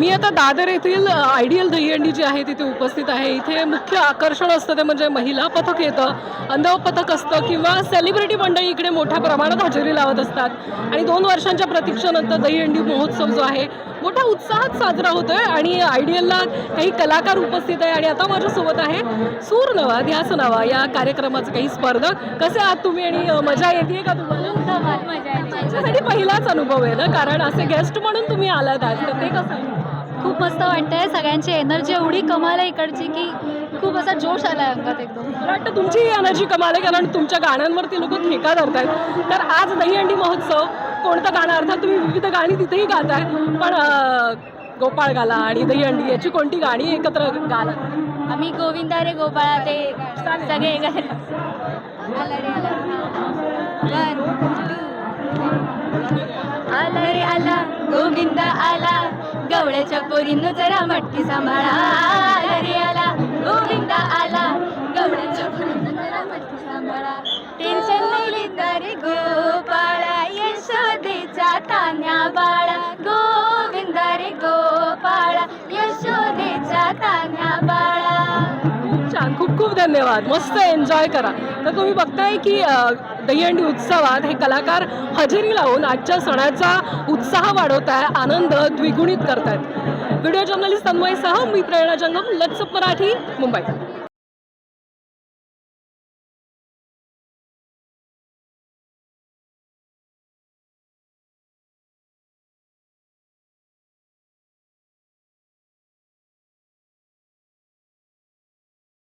मी आता दादर येथील आयडियल दहीहंडी जी आहे तिथे उपस्थित आहे. इथे मुख्य आकर्षण असतं ते म्हणजे महिला पथक येतं. अंधव पथक असतं किंवा सेलिब्रिटी मंडळी इकडे मोठ्या प्रमाणात हजेरी लावत असतात. आणि दोन वर्षांच्या प्रतीक्षेनंतर दहीहंडी महोत्सव जो आहे मोठ्या उत्साहात साजरा होतोय आणि आयडियलला काही कलाकार उपस्थित आहे. आणि आता माझ्यासोबत आहे सूर नवा ध्यास नवा या कार्यक्रमाचे काही स्पर्धक. कसे आहात तुम्ही आणि अ, मजा येते का तुम्हाला? तुमच्यासाठी पहिलाच अनुभव आहे ना? कारण असे गेस्ट म्हणून तुम्ही आलात आज तर ते कसं आहे? खूप मस्त वाटतंय. सगळ्यांची एनर्जी एवढी कमाल आहे इकडची की खूप असा जोश आलाय अंगात एकदम. मला वाटतं तुमची ही एनर्जी कमाल आहे कारण तुमच्या गाण्यांवरती लोक ठेका धरतायत. तर आज दहीहंडी महोत्सव कोणतं गाणं? अर्थात तुम्ही विविध गाणी तिथेही गाताय. पण गोपाळ गाला आणि दहीहंडी याची कोणती गाणी एकत्र गाला? आम्ही गोविंदा रे गोपाळा ते सगळे एकत्र गोविंदा आला गवळ्याच्या पोरीनं जरा मटकी सांभाळा. खूप खूप धन्यवाद. मस्त एन्जॉय करा. तर तुम्ही बघताय की दहीहंडी उत्सवात हे कलाकार हजेरी लावून आजच्या सणाचा उत्साह वाढवत आहे आनंद द्विगुणित करतायत. व्हिडिओ जर्नलिस्ट तन्मयसह मी प्रेरणा जंगम लच्छ मराठी मुंबई.